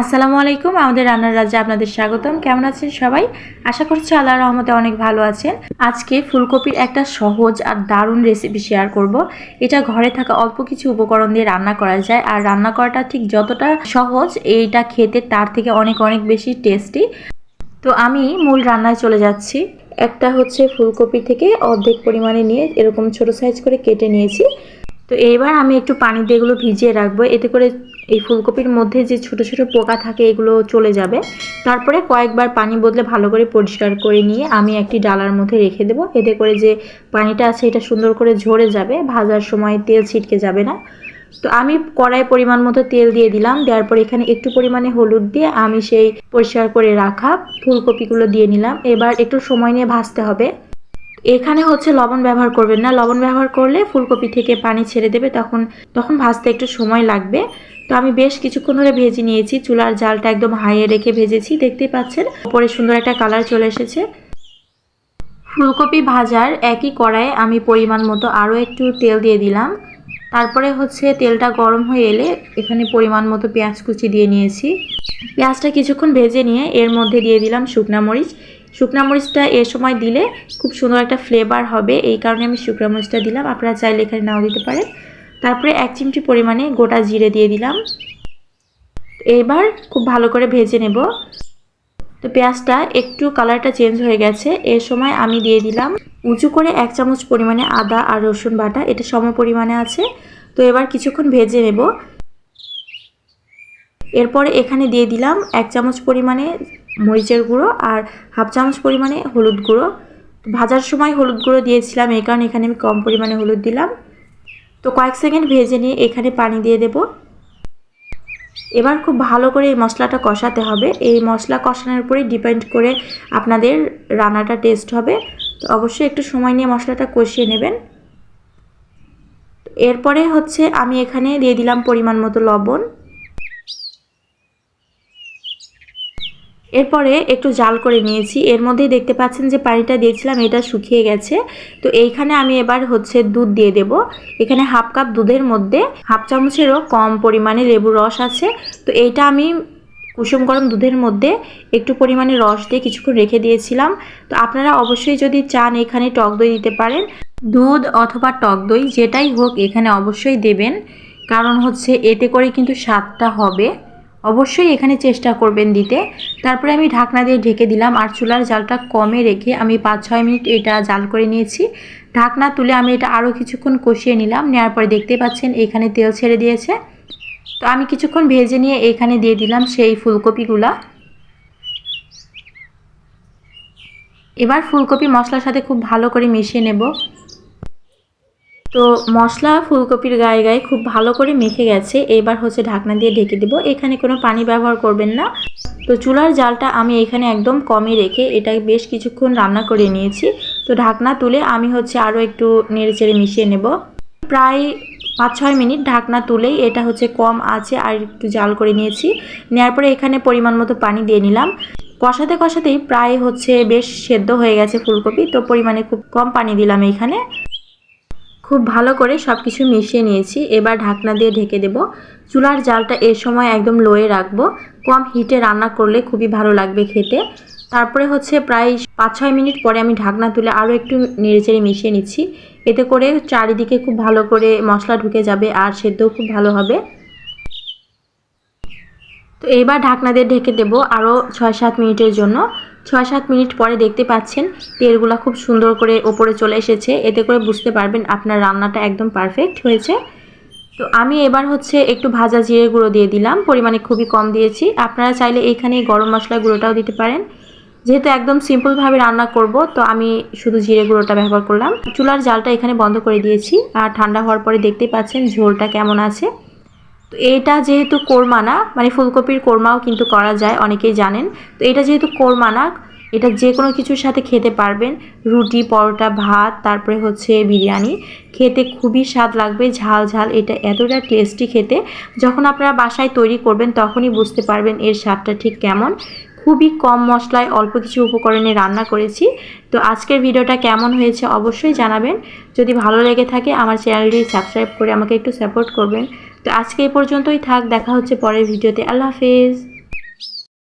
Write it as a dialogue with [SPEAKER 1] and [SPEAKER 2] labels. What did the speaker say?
[SPEAKER 1] আসসালামু আলাইকুম, আমাদের রান্নার রাজ্যে আপনাদের স্বাগতম। কেমন আছেন সবাই? আশা করছি আল্লাহ রহমতে অনেক ভালো আছেন। আজকে ফুলকপির একটা সহজ আর দারুণ রেসিপি শেয়ার করব। এটা ঘরে থাকা অল্প কিছু উপকরণ দিয়ে রান্না করা যায়। আর রান্না করাটা ঠিক যতটা সহজ, এইটা খেতে তার থেকে অনেক অনেক বেশি টেস্টি। তো আমি মূল রান্নায় চলে যাচ্ছি। একটা হচ্ছে ফুলকপি থেকে অর্ধেক পরিমাণে নিয়ে এরকম ছোট সাইজ করে কেটে নিয়েছি। তো এইবার আমি একটু পানি দিয়ে এগুলো ভিজিয়ে রাখব। এতে করে এই ফুলকপির মধ্যে যে ছোট ছোট পোকা থাকে, এগুলো চলে যাবে। তারপরে কয়েকবার পানি বদলে ভালো করে পরিষ্কার করে নিয়ে আমি একটি ডালার মধ্যে রেখে দেবো। এতে করে যে পানিটা আছে, এটা সুন্দর করে ঝরে যাবে, ভাজার সময় তেল ছিটকে যাবে না। তো আমি কড়াই পরিমাণ মতো তেল দিয়ে দিলাম, দেওয়ার পর এখানে একটু পরিমাণে হলুদ দিয়ে আমি সেই পরিষ্কার করে রাখা ফুলকপিগুলো দিয়ে নিলাম। এবার একটু সময় নিয়ে ভাজতে হবে। এখানে হচ্ছে লবণ ব্যবহার করবেন না। লবণ ব্যবহার করলে ফুলকপি থেকে পানি ছেড়ে দেবে, তখন তখন ভাজতে একটু সময় লাগবে। তো আমি বেশ কিছুক্ষণ ধরে ভেজে নিয়েছি। চুলার জালটা একদম হাইয়ে রেখে ভেজেছি। দেখতেই পাচ্ছেন উপরে সুন্দর একটা কালার চলে এসেছে। ফুলকপি ভাজার একই কড়াইয়ে আমি পরিমাণ মতো আরও একটু তেল দিয়ে দিলাম। তারপরে হচ্ছে তেলটা গরম হয়ে এলে এখানে পরিমাণ মতো পেঁয়াজ কুচি দিয়ে নিয়েছি। পেঁয়াজটা কিছুক্ষণ ভেজে নিয়ে এর মধ্যে দিয়ে দিলাম শুকনা মরিচ। শুকনা মরিচটা এ সময় দিলে খুব সুন্দর একটা ফ্লেভার হবে। এই কারণে আমি শুকনা মরিচটা দিলাম। আপনারা চাইলে এখানে নাও দিতে পারেন। তারপরে এক চিমটি পরিমাণে গোটা জিরে দিয়ে দিলাম। এবার খুব ভালো করে ভেজে নেব। তো পেঁয়াজটা একটু কালারটা চেঞ্জ হয়ে গেছে। এর সময় আমি দিয়ে দিলাম উঁচু করে এক চামচ পরিমাণে আদা আর রসুন বাটা। এটা সম পরিমাণে আছে। তো এবার কিছুক্ষণ ভেজে নেব। এরপরে এখানে দিয়ে দিলাম এক চামচ পরিমাণে মরিচের গুঁড়ো আর হাফ চামচ পরিমাণে হলুদ গুঁড়ো। ভাজার সময় হলুদ গুঁড়ো দিয়েছিলাম এই কারণে এখানে আমি কম পরিমাণে হলুদ দিলাম। তো কয়েক সেকেন্ড ভেজে নিয়ে এখানে পানি দিয়ে দেব। এবার খুব ভালো করে এই মশলাটা কষাতে হবে। এই মশলা কষানোর উপরেই ডিপেন্ড করে আপনাদের রান্নাটা টেস্ট হবে। তো অবশ্যই একটু সময় নিয়ে মশলাটা কষিয়ে নেবেন। এরপরে হচ্ছে আমি এখানে দিয়ে দিলাম পরিমাণ মতো লবণ। এরপরে একটু জাল করে নিয়েছি। এর মধ্যেই দেখতে পাচ্ছেন যে পানিটা দিয়েছিলাম, এটা শুকিয়ে গেছে। তো এইখানে আমি এবার হচ্ছে দুধ দিয়ে দেব। এখানে হাফ কাপ দুধের মধ্যে হাফ চামচেরও কম পরিমাণে লেবুর রস আছে। তো এইটা আমি কুসুম গরম দুধের মধ্যে একটু পরিমাণে রস দিয়ে কিছুক্ষণ রেখে দিয়েছিলাম। তো আপনারা অবশ্যই যদি চান এখানে টক দই দিতে পারেন, দুধ অথবা টক দই, যেটাই হোক এখানে অবশ্যই দেবেন। কারণ হচ্ছে এতে করে কিন্তু স্বাদটা হবে। অবশ্যই এখানে চেষ্টা করবেন দিতে। তারপরে আমি ঢাকনা দিয়ে ঢেকে দিলাম আর চুলার জালটা কমে রেখে আমি পাঁচ ছয় মিনিট এটা জাল করে নিয়েছি। ঢাকনা তুলে আমি এটা আরও কিছুক্ষণ কষিয়ে নিলাম নেওয়ার পরে দেখতে পাচ্ছেন এখানে তেল ছেড়ে দিয়েছে। তো আমি কিছুক্ষণ ভেজে নিয়ে এখানে দিয়ে দিলাম সেই ফুলকপিগুলা। এবার ফুলকপি মশলার সাথে খুব ভালো করে মিশিয়ে নেব। তো মশলা ফুলকপির গায়ে গায়ে খুব ভালো করে মেখে গেছে। এবার হচ্ছে ঢাকনা দিয়ে ঢেকে দেবো। এখানে কোনো পানি ব্যবহার করবেন না। তো চুলার জালটা আমি এখানে একদম কমই রেখে এটা বেশ কিছুক্ষণ রান্না করে নিয়েছি। তো ঢাকনা তুলে আমি হচ্ছে আরও একটু নেড়ে চেড়ে মিশিয়ে নেব। প্রায় পাঁচ ছয় মিনিট ঢাকনা তুলেই এটা হচ্ছে কম আছে আর একটু জাল করে নিয়েছি। নেওয়ার পরে এখানে পরিমাণ মতো পানি দিয়ে নিলাম। কষাতে কষাতেই প্রায় হচ্ছে বেশ সেদ্ধ হয়ে গেছে ফুলকপি। তো পরিমাণে খুব কম পানি দিলাম এখানে। খুব ভালো করে সব কিছু মিশিয়ে নিয়েছি। এবার ঢাকনা দিয়ে ঢেকে দেব। চুলার জালটা এর সময় একদম লোয়ে রাখব। কম হিটে রান্না করলে খুবই ভালো লাগবে খেতে। তারপরে হচ্ছে প্রায় পাঁচ ছয় মিনিট পরে আমি ঢাকনা তুলে আরও একটু নেড়েচেড়ে মিশিয়ে নিচ্ছি। এতে করে চারিদিকে খুব ভালো করে মশলা ঢুকে যাবে আর সেদ্ধও খুব ভালো হবে। তো এইবার ঢাকনা দিয়ে ঢেকে দেবো আরও ছয় সাত মিনিটের জন্য। ছয় সাত মিনিট পরে দেখতে পাচ্ছেন তেলগুলো খুব সুন্দর করে ওপরে চলে এসেছে। এতে করে বুঝতে পারবেন আপনার রান্নাটা একদম পারফেক্ট হয়েছে। তো আমি এবার হচ্ছে একটু ভাজা জিরে গুঁড়ো দিয়ে দিলাম, পরিমাণে খুবই কম দিয়েছি। আপনারা চাইলে এইখানে গরম মশলা গুঁড়োটাও দিতে পারেন। যেহেতু একদম সিম্পলভাবে রান্না করব, তো আমি শুধু জিরে গুঁড়োটা ব্যবহার করলাম। চুলার জালটা এখানে বন্ধ করে দিয়েছি। আর ঠান্ডা হওয়ার পরে দেখতে পাচ্ছেন ঝোলটা কেমন আছে। তো এটা যেহেতু কোরমা না মানে ফুলকপির কোরমাও কিন্তু করা যায়, অনেকেই জানেন। তো এটা যেহেতু কোরমা না, এটা যে কোনো কিছুর সাথে খেতে পারবেন। রুটি, পরোটা, ভাত, তারপরে হচ্ছে বিরিয়ানি। খেতে খুবই স্বাদ লাগবে, ঝাল ঝাল, এটা এতটা টেস্টি খেতে। যখন আপনারা বাসায় তৈরি করবেন, তখনই বুঝতে পারবেন এর স্বাদটা ঠিক কেমন। খুবই কম মশলায় অল্প কিছু উপকরণে রান্না করেছি। তো আজকের ভিডিওটা কেমন হয়েছে অবশ্যই জানাবেন। যদি ভালো লেগে থাকে, আমার চ্যানেলটি সাবস্ক্রাইব করে আমাকে একটু সাপোর্ট করবেন। তো আজকে এই পর্যন্তই থাক দেখা হচ্ছে পরের ভিডিওতে। আল্লাহ হাফেজ।